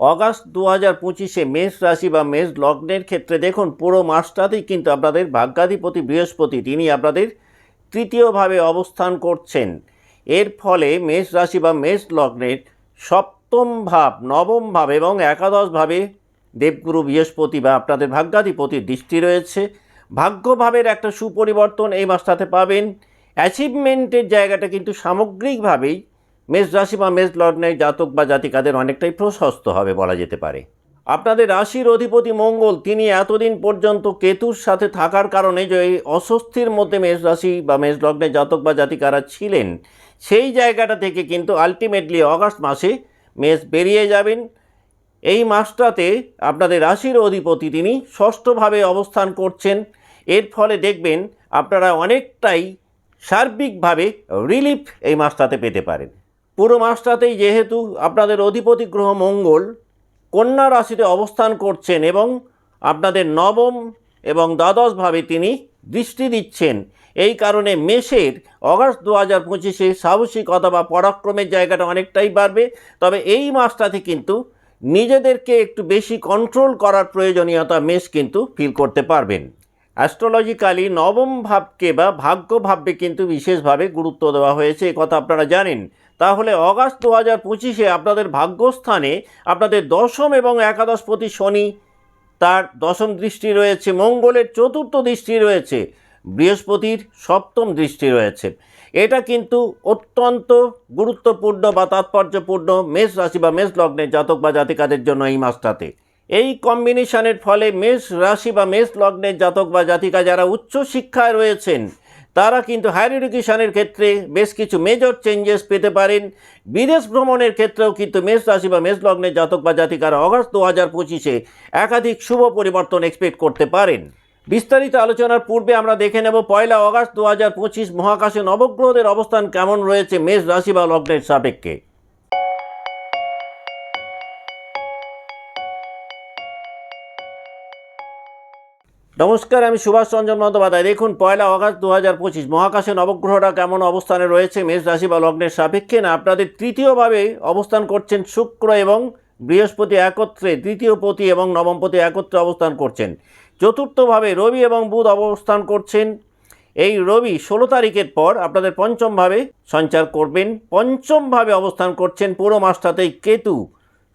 August দু হাজার পঁচিশে মেষ রাশি বা মেষ লগ্নের ক্ষেত্রে দেখুন, পুরো মাসটাতেই কিন্তু আপনাদের ভাগ্যাধিপতি বৃহস্পতি, তিনি আপনাদের তৃতীয়ভাবে অবস্থান করছেন। এর ফলে মেষ রাশি বা মেষ লগ্নের সপ্তম ভাব, নবম ভাব এবং একাদশ ভাবে দেবগুরু বৃহস্পতি বা আপনাদের ভাগ্যাধিপতির দৃষ্টি রয়েছে। ভাগ্যভাবের একটা সুপরিবর্তন এই মাসটাতে পাবেন। অ্যাচিভমেন্টের জায়গাটা কিন্তু সামগ্রিকভাবেই মেষ রাশি বা মেষ লগ্নের জাতক বা জাতিকাদের অনেকটাই প্রশস্ত হবে বলা যেতে পারে। আপনাদের রাশির অধিপতি মঙ্গল, তিনি এতদিন পর্যন্ত কেতুর সাথে থাকার কারণে যে এই অস্বস্তির মধ্যে মেষ রাশি বা মেষ লগ্নের জাতক বা জাতিকারা ছিলেন, সেই জায়গাটা থেকে কিন্তু আলটিমেটলি অগাস্ট মাসে মেষ বেরিয়ে যাবেন। এই মাসটাতে আপনাদের রাশির অধিপতি তিনি ষষ্ঠভাবে অবস্থান করছেন। এর ফলে দেখবেন আপনারা অনেকটাই সার্বিকভাবে রিলিফ এই মাসটাতে পেতে পারেন। পুরো মাসটাতেই যেহেতু আপনাদের অধিপতি গ্রহ মঙ্গল, কন্যা রাশিতে অবস্থান করছেন এবং আপনাদের নবম এবং দ্বাদশভাবে তিনি দৃষ্টি দিচ্ছেন। এই কারণে মেষের অগাস্ট দু হাজার পঁচিশে সাহসিকতা বা পরাক্রমের জায়গাটা অনেকটাই বাড়বে। তবে এই মাসটাতে কিন্তু নিজেদেরকে একটু বেশি কন্ট্রোল করার প্রয়োজনীয়তা মেষ কিন্তু ফিল করতে পারবেন। অ্যাস্ট্রোলজিক্যালি নবম ভাবকে বা ভাগ্য ভাবকে কিন্তু বিশেষভাবে গুরুত্ব দেওয়া হয়েছে, এ কথা আপনারা জানেন। তাহলে অগাস্ট দু হাজার পঁচিশে আপনাদের ভাগ্যস্থানে আপনাদের দশম এবং একাদশ প্রতি শনি, তার দশম দৃষ্টি রয়েছে, মঙ্গলের চতুর্থ দৃষ্টি রয়েছে, বৃহস্পতির সপ্তম দৃষ্টি রয়েছে। এটা কিন্তু অত্যন্ত গুরুত্বপূর্ণ বা তাৎপর্যপূর্ণ মেষ রাশি বা মেষ লগ্নের জাতক বা জাতিকাদের জন্য এই মাসটাতে। এই কম্বিনেশনের ফলে মেষ রাশি বা মেষ লগ্নের জাতক বা জাতিকা যারা উচ্চ শিক্ষায় রয়েছেন তারা কিন্তু হায়ার এডুকেশনের ক্ষেত্রে বেশ কিছু মেজর চেঞ্জেস পেতে পারেন। বিদেশ ভ্রমণের ক্ষেত্রেও কিন্তু মেষ রাশি বা মেষ লগ্নের জাতক বা জাতিকারা অগস্ট দু হাজার পঁচিশে একাধিক শুভ পরিবর্তন এক্সপেক্ট করতে পারেন। বিস্তারিত আলোচনার পূর্বে আমরা দেখে নেব পয়লা অগাস্ট দু হাজার পঁচিশ মহাকাশে নবগ্রহদের অবস্থান কেমন রয়েছে মেষ রাশি বা লগ্নের সাপেক্ষে। নমস্কার, আমি সুভাষ চন্দ্র বন্দ্যোপাধ্যায়। দেখুন, পয়লা অগাস্ট দু হাজার পঁচিশ, মহাকাশে নবগ্রহরা কেমন অবস্থানে রয়েছে মেষ রাশি বা লগ্নের সাপেক্ষে? না, আপনাদের তৃতীয়ভাবে অবস্থান করছেন শুক্র এবং বৃহস্পতি একত্রে, তৃতীয় পতি এবং নবমপতি একত্রে অবস্থান করছেন। চতুর্থভাবে রবি এবং বুধ অবস্থান করছেন। এই রবি ষোলো তারিখের পর আপনাদের পঞ্চমভাবে সঞ্চার করবেন। পঞ্চমভাবে অবস্থান করছেন পুরো মাসটাতেই কেতু।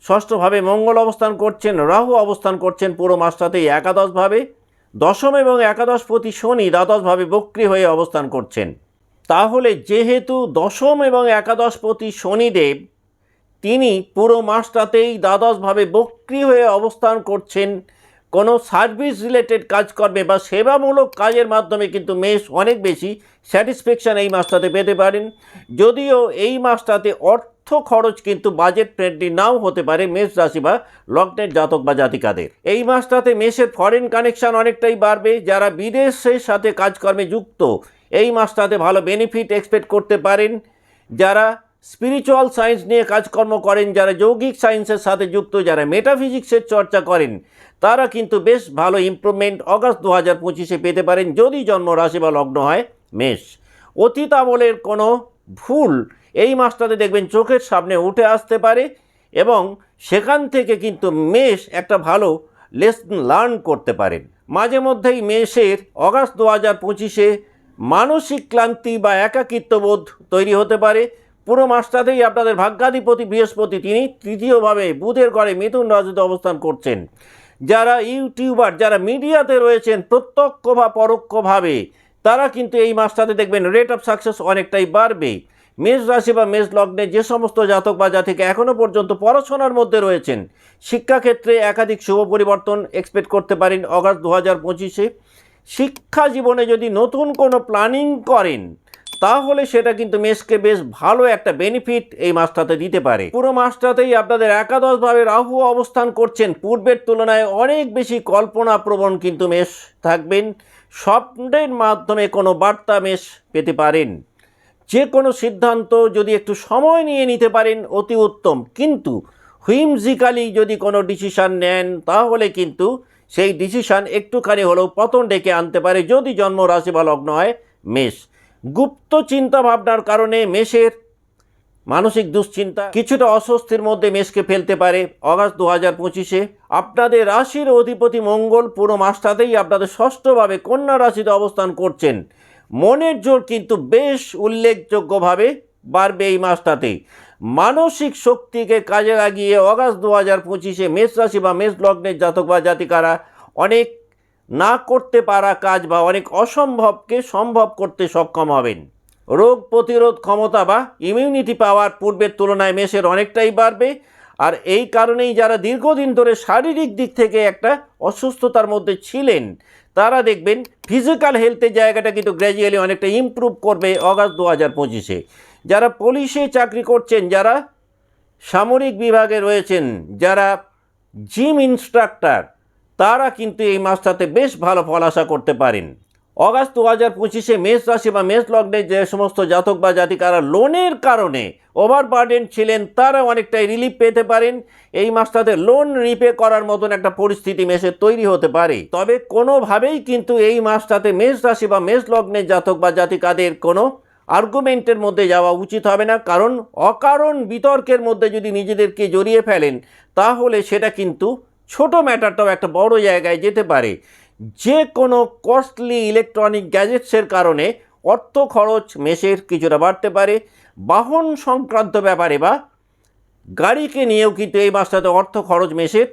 ষষ্ঠভাবে মঙ্গল অবস্থান করছেন, রাহু অবস্থান করছেন পুরো মাসটাতেই একাদশভাবে। দশম এবং একাদশপতি শনি দ্বাদশভাবে বক্রী হয়ে অবস্থান করছেন। তাহলে যেহেতু দশম এবং একাদশপতি শনিদেব, তিনি পুরো মাসটাতেই দ্বাদশভাবে বক্রী হয়ে অবস্থান করছেন। কোনো সার্ভিস রিলেটেড কাজকর্মে বা সেবামূলক কাজের মাধ্যমে কিন্তু মেষ অনেক বেশি স্যাটিসফ্যাকশান এই মাসটাতে পেতে পারেন। যদিও এই মাসটাতে অর্থ খরচ কিন্তু বাজেট ফ্রেন্ডলি নাও হতে পারে মেষ রাশি বা লগ্নের জাতক বা জাতিকাদের। এই মাসটাতে মেষের ফরেন কানেকশন অনেকটাই বাড়বে, যারা বিদেশের সাথে কাজকর্মে যুক্ত, এই মাসটাতে ভালো বেনিফিট এক্সপেক্ট করতে পারেন। যারা স্পিরিচুয়াল সায়েন্স নিয়ে কাজকর্ম করেন, যারা যৌগিক সায়েন্সের সাথে যুক্ত, যারা মেটাফিজিক্সের চর্চা করেন, তারা কিন্তু বেশ ভালো ইমপ্রুভমেন্ট অগাস্ট দু হাজার পঁচিশে পেতে পারেন, যদি জন্ম রাশি বা লগ্ন হয় মেষ। অতীত আমলের কোনো ভুল এই মাসটাতে দেখবেন চোখের সামনে উঠে আসতে পারে এবং সেখান থেকে কিন্তু মেষ একটা ভালো লেসন লার্ন করতে পারেন মাঝে মধ্যেই মেষের অগাস্ট দু হাজার পঁচিশে মানসিক ক্লান্তি বা একাকিত্ববোধ তৈরি হতে পারে। পুরো মাসটাতেই আপনাদের ভাগ্যাধিপতি বৃহস্পতি তিনি তৃতীয়ভাবে বুধের ঘরে মিথুন রাজুতে অবস্থান করছেন। যারা ইউটিউবার, যারা মিডিয়াতে রয়েছেন প্রত্যক্ষ বা পরোক্ষভাবে তারা কিন্তু এই মাসটাতে দেখবেন রেট অফ সাকসেস অনেকটাই বাড়বে। মেষ রাশি বা মেষ লগ্নে যে সমস্ত জাতক বা জাতিকে এখনও পর্যন্ত পড়াশোনার মধ্যে রয়েছেন, শিক্ষাক্ষেত্রে একাধিক শুভ পরিবর্তন এক্সপেক্ট করতে পারেন অগাস্ট দু হাজার পঁচিশে। শিক্ষা জীবনে যদি নতুন কোনো প্ল্যানিং করেন, তাহলে সেটা কিন্তু মেষকে বেশ ভালো একটা বেনিফিট এই মাসটাতে দিতে পারে। পুরো মাসটাতেই আপনাদের একাদশভাবে রাহু অবস্থান করছেন। পূর্বের তুলনায় অনেক বেশি কল্পনা প্রবণ কিন্তু মেষ থাকবেন। স্বপ্নের মাধ্যমে কোনো বার্তা মেষ পেতে পারেন। যে কোনো সিদ্ধান্ত যদি একটু সময় নিয়ে নিতে পারেন, অতি উত্তম। কিন্তু হুইমজিক্যালি যদি কোনো ডিসিশান নেন, তাহলে কিন্তু সেই ডিসিশান একটুখানি হলেও পতন ডেকে আনতে পারে যদি জন্ম রাশি বা লগ্ন হয় মেষ। গুপ্ত চিন্তা ভাবনার কারণে মেষের মানসিক দুশ্চিন্তা কিছুটা অস্বস্তির মধ্যে মেষকে ফেলতে পারে। অগাস্ট দু হাজার পঁচিশে আপনাদের রাশির অধিপতি মঙ্গল পুরো মাসটাতেই আপনাদের ষষ্ঠভাবে কন্যা রাশিতে অবস্থান করছেন। মনের জোর কিন্তু বেশ উল্লেখযোগ্যভাবে বাড়বে এই মাসটাতে। মানসিক শক্তিকে কাজে লাগিয়ে অগাস্ট দু হাজার পঁচিশে মেষ রাশি বা মেষ লগ্নের জাতক বা জাতিকারা অনেক না করতে পারা কাজ বা অনেক অসম্ভবকে সম্ভব করতে সক্ষম হবেন। রোগ প্রতিরোধ ক্ষমতা বা ইমিউনিটি পাওয়ার পূর্বের তুলনায় মেষের অনেকটাই বাড়বে। আর এই কারণেই যারা দীর্ঘদিন ধরে শারীরিক দিক থেকে একটা অসুস্থতার মধ্যে ছিলেন, তারা দেখবেন ফিজিক্যাল হেলথের জায়গাটা কিন্তু গ্র্যাজুয়ালি অনেকটা ইমপ্রুভ করবে অগাস্ট দু হাজার পঁচিশে। যারা পুলিশে চাকরি করছেন, যারা সামরিক বিভাগে রয়েছেন, যারা জিম ইনস্ট্রাক্টর তারা কিন্তু এই মাসটাতে বেশ ভালো ফল আশা করতে পারেন। অগাস্ট দু হাজার পঁচিশে মেষ রাশি বা মেষ লগ্নে যে সমস্ত জাতক বা জাতিকারা লোনের কারণে ওভারবার্ডেন ছিলেন, তারা অনেকটাই রিলিফ পেতে পারেন। এই মাসটাতে লোন রিপে করার মতন একটা পরিস্থিতি মেষের তৈরি হতে পারে। তবে কোনোভাবেই কিন্তু এই মাসটাতে মেষ রাশি বা মেষ লগ্নের জাতক বা জাতিকাদের কোনো আর্গুমেন্টের মধ্যে যাওয়া উচিত হবে না। কারণ অকারণ বিতর্কের মধ্যে যদি নিজেদেরকে জড়িয়ে ফেলেন, তাহলে সেটা কিন্তু ছোট ম্যাটারটাও একটা বড় জায়গায় যেতে পারে। যে কোনো কস্টলি ইলেকট্রনিক গ্যাজেটসের কারণে অর্থ খরচ মেসের কিছুটা বাড়তে পারে, বাহন সংক্রান্ত ব্যাপারে বা গাড়িকে নিয়েও কিন্তু এই মাসটাতে অর্থ খরচ মেশের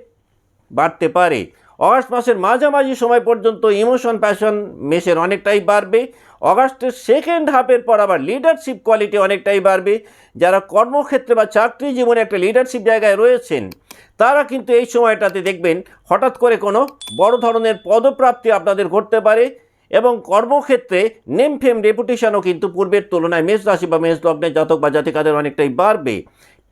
বাড়তে পারে। অগাস্ট মাসের মাঝামাঝি সময় পর্যন্ত ইমোশন প্যাশন মেসের অনেকটাই বাড়বে। অগাস্টের সেকেন্ড হাফের পর আবার লিডারশিপ কোয়ালিটি অনেকটাই বাড়বে। যারা কর্মক্ষেত্রে বা চাকরি জীবনে একটা লিডারশিপ জায়গায় রয়েছেন তারা কিন্তু এই সময়টাতে দেখবেন হঠাৎ করে কোনো বড় ধরনের পদপ্রাপ্তি আপনাদের ঘটতে পারে এবং কর্মক্ষেত্রে নেম ফেম রেপুটেশনও কিন্তু পূর্বের তুলনায় মেষ রাশি বা মেষ লগ্নের জাতক বা জাতিকাদের অনেকটাই বাড়বে।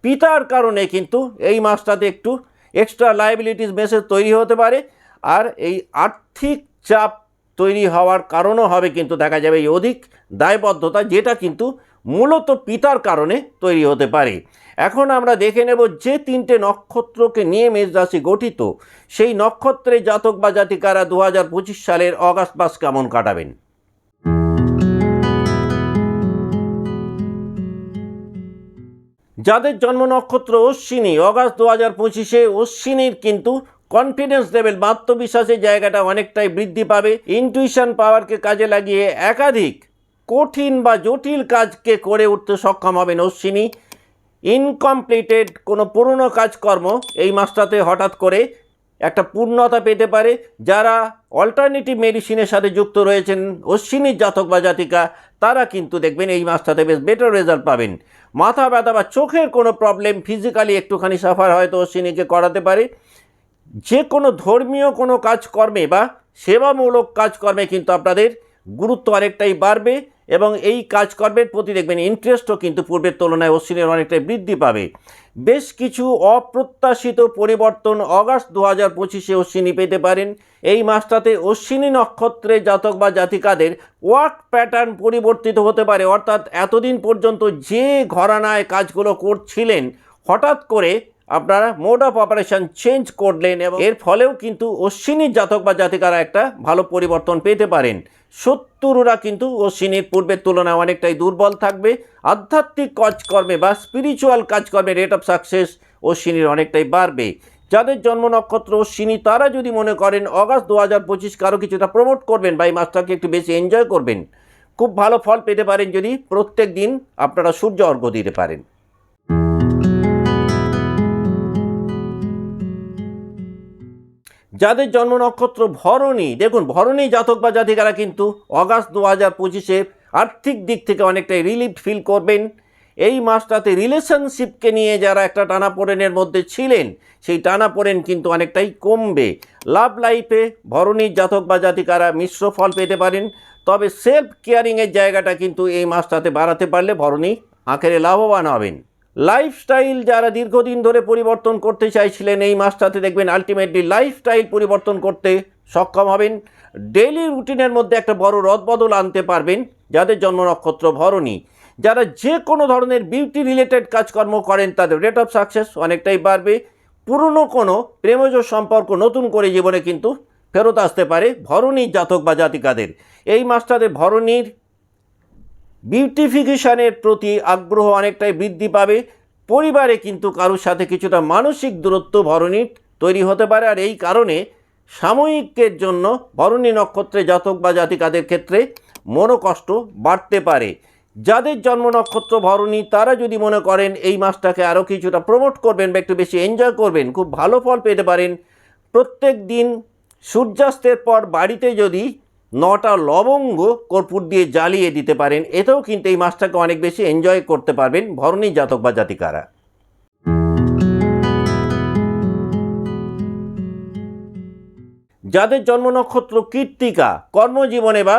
পিতার কারণে কিন্তু এই মাসটাতে একটু এক্সট্রা লাইবিলিটিস মেসেজ তৈরি হতে পারে আর এই আর্থিক চাপ তৈরি হওয়ার কারণও হবে কিন্তু দেখা যাবে এই অধিক দায়বদ্ধতা যেটা কিন্তু মূলত পিতার কারণে তৈরি হতে পারে। এখন আমরা দেখে নেব যে তিনটে নক্ষত্রকে নিয়ে মেষ রাশি গঠিত। সেই নক্ষত্রে জাতক বা জাতিকারা দু হাজার পঁচিশ সালের অগাস্ট মাস কেমন কাটাবেন? যাদের জন্ম নক্ষত্র অশ্বিনী, অগাস্ট দু হাজার পঁচিশে অশ্বিনীর কিন্তু কনফিডেন্স লেভেল আত্মবিশ্বাসের জায়গাটা অনেকটাই বৃদ্ধি পাবে। ইনটুইশন পাওয়ারকে কাজে লাগিয়ে একাধিক কঠিন বা জটিল কাজকে করে উঠতে সক্ষম হবেন অশ্বিনী। ইনকমপ্লিটেড কোনো পুরনো কাজকর্ম এই মাসটাতে হঠাৎ করে একটা পূর্ণতা পেতে পারে। যারা অল্টারনেটিভ মেডিসিনের সাথে যুক্ত রয়েছেন অশ্বিনীর জাতক বা জাতিকা, তারা কিন্তু দেখবেন এই মাসটাতে বেশ বেটার রেজাল্ট পাবেন। মাথা ব্যথা বা চোখের কোনো প্রবলেম ফিজিক্যালি একটুখানি সাফার হয়তো অশ্বিনীকে করাতে পারে। যে কোনো ধর্মীয় কোনো কাজকর্মে বা সেবামূলক কাজকর্মে কিন্তু আপনাদের গুরুত্ব অনেকটাই বাড়বে। এবং এই কাজকর্মের প্রতি দেখবেন ইন্টারেস্টও কিন্তু পূর্বের তুলনায় অশ্বিনের অনেকটাই বৃদ্ধি পাবে। বেশ কিছু অপ্রত্যাশিত পরিবর্তন অগাস্ট দু হাজার পঁচিশে অশ্বিনী পেতে পারেন। এই মাসটাতে অশ্বিনী নক্ষত্রে জাতক বা জাতিকাদের ওয়ার্ক প্যাটার্ন পরিবর্তিত হতে পারে। অর্থাৎ এতদিন পর্যন্ত যে ঘরানায় কাজগুলো করছিলেন, হঠাৎ করে আপনারা মোড অফ অপারেশন চেঞ্জ করলেন এবং এর ফলেও কিন্তু অশ্বিনীর জাতক বা জাতিকারা একটা ভালো পরিবর্তন পেতে পারেন। শত্রুরা কিন্তু অশ্বিনীর পূর্বের তুলনায় অনেকটাই দুর্বল থাকবে। আধ্যাত্মিক কাজকর্মে বা স্পিরিচুয়াল কাজকর্মে রেট অফ সাকসেস অশ্বিনীর অনেকটাই বাড়বে। যাদের জন্ম নক্ষত্র অশ্বিনী, তারা যদি মনে করেন অগাস্ট দু হাজার পঁচিশ কারও কিছুটা প্রমোট করবেন বা এই মাসটাকে একটু বেশি এনজয় করবেন, খুব ভালো ফল পেতে পারেন যদি প্রত্যেক দিন আপনারা সূর্য অর্ঘ্য দিতে পারেন। যাদের জন্ম নক্ষত্র ভরণী, দেখুন, ভরণী জাতক বা জাতিকারা কিন্তু অগাস্ট দু হাজার পঁচিশে আর্থিক দিক থেকে অনেকটাই রিলিফ ফিল করবেন। এই মাসটাতে রিলেশনশিপকে নিয়ে যারা একটা টানাপোড়েনের মধ্যে ছিলেন, সেই টানাপোড়েন কিন্তু অনেকটাই কমবে। লাভ লাইফে ভরণীর জাতক বা জাতিকারা মিশ্র ফল পেতে পারেন, তবে সেলফ কেয়ারিংয়ের জায়গাটা কিন্তু এই মাসটাতে বাড়াতে পারলে ভরণী আখেরে লাভবান হবেন। লাইফস্টাইল যারা দীর্ঘদিন ধরে পরিবর্তন করতে চাইছিলেন, এই মাসটাতে দেখবেন আলটিমেটলি লাইফস্টাইল পরিবর্তন করতে সক্ষম হবেন। ডেইলি রুটিনের মধ্যে একটা বড় রদবদল আনতে পারবেন, যাদের জন্ম নক্ষত্র ভরণী। যারা যে কোনো ধরনের বিউটি রিলেটেড কাজকর্ম করেন, তাদের রেট অফ সাকসেস অনেকটাই বাড়বে। পুরনো কোনো প্রেমজ সম্পর্ক নতুন করে জীবনে কিন্তু ফেরত আসতে পারে ভরণীর জাতক বা জাতিকাদের। এই মাসটাতে ভরণীর বিউটিফিকেশনের প্রতি আগ্রহ অনেকটাই বৃদ্ধি পাবে। পরিবারে কিন্তু কারোর সাথে কিছুটা মানসিক দূরত্ব ভরণীর তৈরি হতে পারে। আর এই কারণে সাময়িকের জন্য ভরণী নক্ষত্রে জাতক বা জাতিকাদের ক্ষেত্রে মনোকষ্ট বাড়তে পারে। যাদের জন্ম নক্ষত্র ভরণী, তারা যদি মনে করেন এই মাসটাকে আরও কিছুটা প্রমোট করবেন বা একটু বেশি এনজয় করবেন, খুব ভালো ফল পেতে পারেন। প্রত্যেক দিন সূর্যাস্তের পর বাড়িতে যদি নটা লবঙ্গ কর্পূর দিয়ে জ্বালিয়ে দিতে পারেন, এতেও কিন্তু এই মাসটাকে অনেক বেশি এনজয় করতে পারবেন ভরণী জাতক বা জাতিকারা। যাদের জন্ম নক্ষত্র কীর্তিকা কর্মজীবনে বা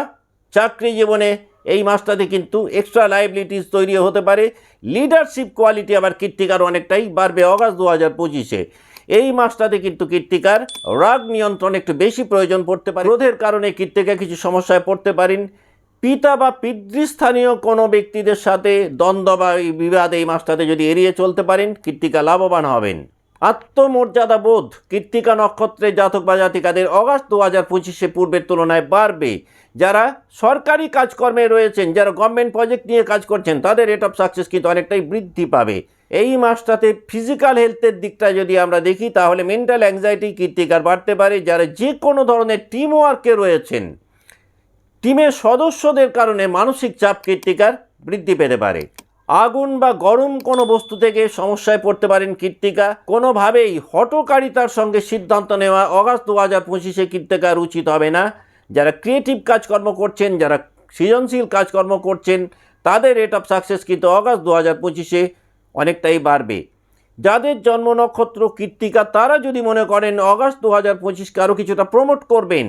চাকরি জীবনে এই মাসটাতে কিন্তু এক্সট্রা লাইবিলিটিস তৈরি হতে পারে। লিডারশিপ কোয়ালিটি আবার কীর্তিকার অনেকটাই বাড়বে অগাস্ট দু হাজার পঁচিশে। এই মাসটাতে কিন্তু কীর্তিকার রাগ নিয়ন্ত্রণ একটু বেশি প্রয়োজন পড়তে পারে। ক্রোধের কারণে কীর্তিকা কিছু সমস্যায় পড়তে পারেন। পিতা বা পিতৃস্থানীয় কোনো ব্যক্তিদের সাথে দ্বন্দ্ব বা বিবাদ এই মাসটাতে যদি এড়িয়ে চলতে পারেন, কীর্তিকা লাভবান হবেন। আত্মমর্যাদা বোধ কৃত্তিকা নক্ষত্রের জাতক বা জাতিকাদের অগাস্ট দু হাজার পঁচিশে পূর্বের তুলনায় বাড়বে। যারা সরকারি কাজকর্মে রয়েছেন, যারা গভর্নমেন্ট প্রজেক্ট নিয়ে কাজ করছেন, তাদের রেট অফ সাকসেস কিন্তু অনেকটাই বৃদ্ধি পাবে। এই মাসটাতে ফিজিক্যাল হেলথের দিকটা যদি আমরা দেখি, তাহলে মেন্টাল অ্যাংজাইটি কীর্তিকার বাড়তে পারে। যারা যে কোনো ধরনের টিম ওয়ার্কে রয়েছেন টিমের সদস্যদের কারণে মানসিক চাপ কীর্তিকার বৃদ্ধি পেতে পারে। আগুন বা গরম কোনো বস্তু থেকে সমস্যায় পড়তে পারেন কীর্তিকা। কোনোভাবেই হটকারিতার সঙ্গে সিদ্ধান্ত নেওয়া অগাস্ট দু হাজার পঁচিশে কীর্তিকার উচিত হবে না। যারা ক্রিয়েটিভ কাজকর্ম করছেন, যারা সৃজনশীল কাজকর্ম করছেন, তাদের রেট অফ সাকসেস কিন্তু অগাস্ট দু হাজার পঁচিশে অনেকটাই বাড়বে। যাদের জন্ম নক্ষত্র কীর্তিকা, তারা যদি মনে করেন অগাস্ট দু হাজার পঁচিশকে আরও কিছুটা প্রমোট করবেন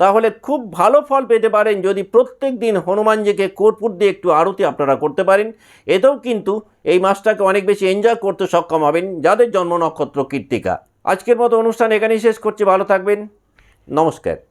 তাহলে খুব ভালো ফল পেতে পারেন যদি প্রত্যেক দিন হনুমানজিকে কর্পূর দিয়ে একটু আরতি আপনারা করতে পারেন। এতেও কিন্তু এই মাসটাকে অনেক বেশি এনজয় করতে সক্ষম হবেন যাদের জন্ম নক্ষত্র কীর্তিকা। আজকের মতো অনুষ্ঠান এখানেই শেষ করছি। ভালো থাকবেন। নমস্কার।